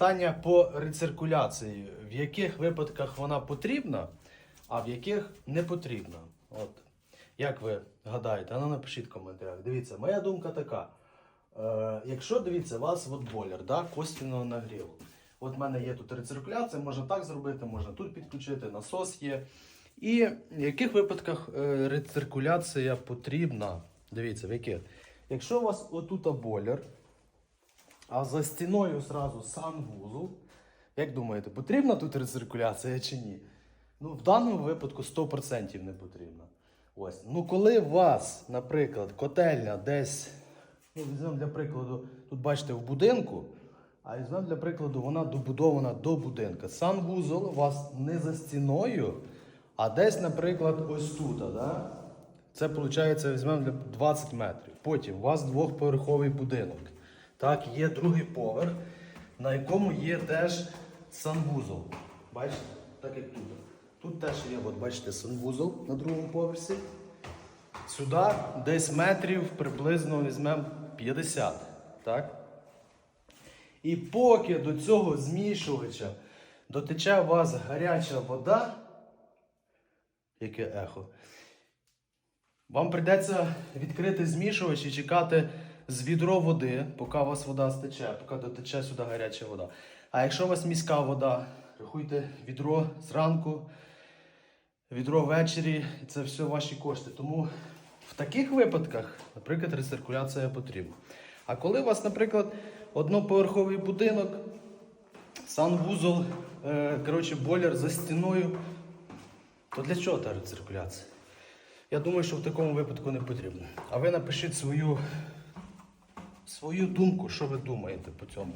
питання по рециркуляції. В яких випадках вона потрібна, а в яких не потрібна. От. Як ви гадаєте? Ну напишіть в коментарях. Дивіться, моя думка така. Е, якщо дивіться, у вас от бойлер, да, косвінного нагріву. От в мене є тут рециркуляція, можна так зробити, можна тут підключити, насос є. І в яких випадках е, рециркуляція потрібна? Дивіться, в яких? Якщо у вас отут бойлер, а за стіною зразу санвузол, як думаєте, потрібна тут рециркуляція чи ні? Ну, в даному випадку 100% не потрібна. Ось. Ну, коли у вас, наприклад, котельня десь, ну, візьмемо для прикладу, тут бачите, в будинку, а візьмемо для прикладу, вона добудована до будинка. Санвузол у вас не за стіною, а десь, наприклад, ось тут. Да? Це виходить, візьмемо 20 метрів. Потім у вас двохповерховий будинок. Так, є другий поверх, на якому є теж санвузол. Бачите? Так як тут. Тут теж є, от бачите, санвузол на другому поверсі. Сюди десь метрів приблизно візьмемо 50. Так? І поки до цього змішувача дотече у вас гаряча вода, яке ехо, вам прийдеться відкрити змішувач і чекати з відро води, поки у вас вода стече, поки дотече сюди гаряча вода. А якщо у вас міська вода, рахуйте відро зранку, відро ввечері, і це все ваші кошти. Тому в таких випадках, наприклад, рециркуляція потрібна. А коли у вас, наприклад, одноповерховий будинок, санвузол, е, коротше, бойлер за стіною, то для чого та рециркуляція? Я думаю, що в такому випадку не потрібно. А ви напишіть свою, свою думку, що ви думаєте по цьому.